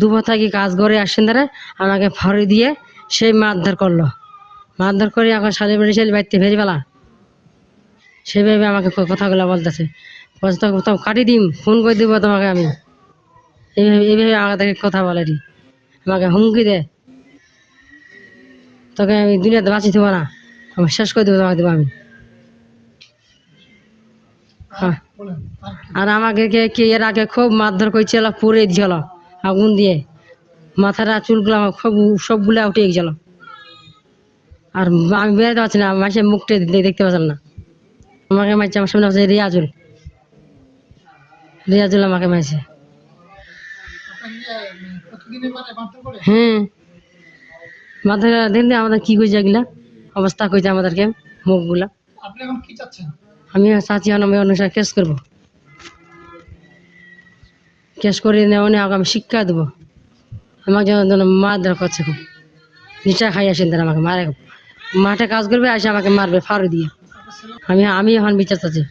দুপুর থাকি কাজ করে আসছেন তারা? আমাকে ফরে দিয়ে সেই মারধর করল। মারধর করে এখন সাজে বেড়ে ছেলে বাড়িতে ফেরি পেলা। সেভাবে আমাকে কথাগুলো বলতেছে। বলছে তো তো কাটি দিম, ফোন করে দিব তোমাকে আমি। এইভাবে এইভাবে আমাদেরকে কথা বলে রি আমাকে হুমকি দে তোকে আমি দুনিয়াতে বাঁচি দেবো না। আমি শেষ করে দেবো, তোমাকে দেবো আমি। আর আমাকে কে কে এর আগে খুব মারধর করছিল পুড়ে দিয়েছিল আগুন দিয়ে। মাথাটা চুলগুলো আমার সব সবগুলো উঠে গেছিল। আর আমি বেরোতে পারছি না মাসে মুখটা দেখতে পাচ্ছিলাম না। আমাকে মারছে আমার সামনে আছে রিয়াজুল। রিয়াজুল আমাকে মারছে। হ্যাঁ মাথা দেখুন আমাদের কি কইছে এগুলা? অবস্থা কইছে আমাদেরকে মুখগুলা। আপনি এখন কি চাচ্ছেন? আমি চাচি আমি অনুসারে কেস করব। কেস করে নেওয়া আমি শিক্ষা দেবো। আমাকে যেন যেন দেওয়া করছে খুব। নিচা খাই আসেন তারা আমাকে, মারে মাঠে কাজ করবে আসে আমাকে মারবে, ফাড়ু দিয়ে। আমি আমি এখন বিচার চাচ্ছি।